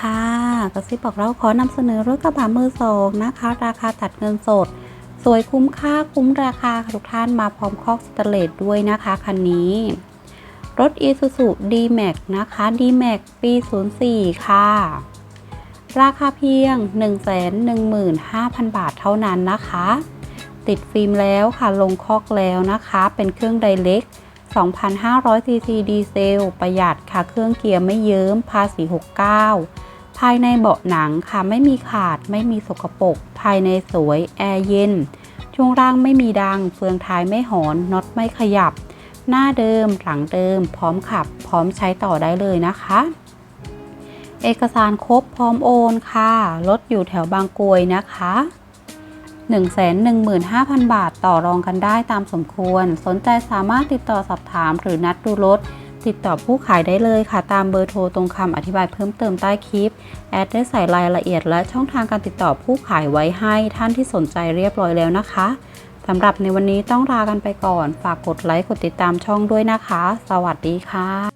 ค่ะกระซิบบอกเราขอนำเสนอรถกระบะมือสองนะคะ ราคาตัดเงินสด สวยคุ้มค่าคุ้มราคาทุกท่านมาพร้อมคอกสเตเลสด้วยนะคะคันนี้ รถ Isuzu D-Max นะคะ D-Max ปี 04 ค่ะ ราคาเพียง 115,000 บาทเท่านั้นนะคะ ติดฟิล์มแล้วค่ะลงคอกแล้วนะคะ เป็นเครื่องไดเล็ก 2,500 ซีซีดีเซล ประหยัดค่ะ เครื่องเกียร์ไม่เยิ้ม ภาษี 69 ภายในเบาะหนังค่ะ ไม่มีขาด ไม่มีสกปรก ภายในสวย แอร์เย็น ช่วงล่างไม่มีดัง เฟืองท้ายไม่หอน น็อตไม่ขยับ หน้าเดิม หลังเดิม พร้อมขับ พร้อมใช้ต่อได้เลยนะคะ เอกสารครบ พร้อมโอนค่ะ รถอยู่แถวบางกรวยนะคะ 115,000 บาทต่อรองกันได้ตามสมควร สนใจสามารถติดต่อสอบถามหรือนัดดูรถ ติดต่อผู้ขายได้เลยค่ะ ตามเบอร์โทรตรงคำอธิบายเพิ่มเติมใต้คลิป แอดได้ใส่รายละเอียดและช่องทางการติดต่อผู้ขายไว้ให้ท่านที่สนใจเรียบร้อยแล้วนะคะสำหรับในวันนี้ต้องลากันไปก่อน ฝากกดไลค์ กดติดตามช่องด้วยนะคะ สวัสดีค่ะ